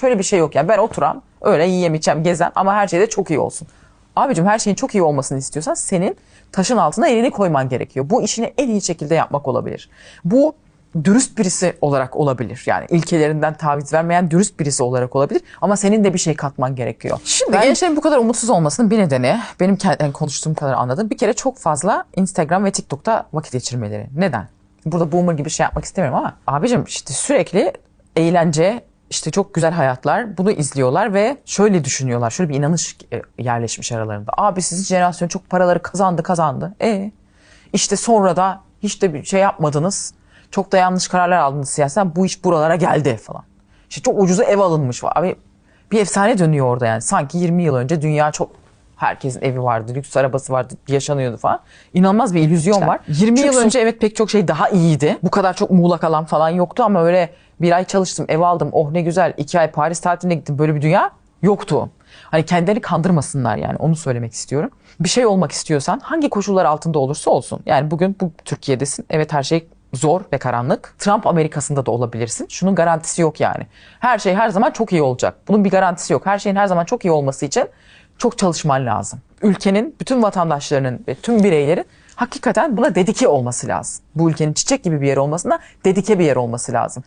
Şöyle bir şey yok yani ben oturam öyle yiyem içem gezen ama her şeyde çok iyi olsun. Abicim her şeyin çok iyi olmasını istiyorsan senin taşın altına elini koyman gerekiyor. Bu işini en iyi şekilde yapmak olabilir. Bu dürüst birisi olarak olabilir. Yani ilkelerinden taviz vermeyen dürüst birisi olarak olabilir. Ama senin de bir şey katman gerekiyor. Şimdi Ben- gençlerin bu kadar umutsuz olmasının bir nedeni benim kendi konuştuğum kadar anladığım bir kere çok fazla Instagram ve TikTok'ta vakit geçirmeleri. Neden? Burada boomer gibi şey yapmak istemiyorum ama abicim işte sürekli eğlence işte çok güzel hayatlar bunu izliyorlar ve şöyle düşünüyorlar. Şöyle bir inanış e, yerleşmiş aralarında. Abi sizin jenerasyon çok paraları kazandı kazandı. E işte sonra da hiç de bir şey yapmadınız. Çok da yanlış kararlar aldınız siyaseten. Bu iş buralara geldi falan. İşte çok ucuza ev alınmış var. Abi bir efsane dönüyor orada yani. Sanki 20 yıl önce dünya çok herkesin evi vardı, lüks arabası vardı, yaşanıyordu falan. İnanılmaz bir illüzyon var. 20 yıl Çünkü- önce evet pek çok şey daha iyiydi. Bu kadar çok muğlak alan falan yoktu ama öyle bir ay çalıştım, ev aldım, oh ne güzel, iki ay Paris tatiline gittim. Böyle bir dünya yoktu. Hani kendilerini kandırmasınlar yani onu söylemek istiyorum. Bir şey olmak istiyorsan hangi koşullar altında olursa olsun. Yani bugün bu Türkiye'desin. Evet her şey zor ve karanlık. Trump Amerika'sında da olabilirsin. Şunun garantisi yok yani. Her şey her zaman çok iyi olacak. Bunun bir garantisi yok. Her şeyin her zaman çok iyi olması için çok çalışman lazım. Ülkenin bütün vatandaşlarının ve tüm bireylerin hakikaten buna dedike olması lazım. Bu ülkenin çiçek gibi bir yer olmasına dedike bir yer olması lazım.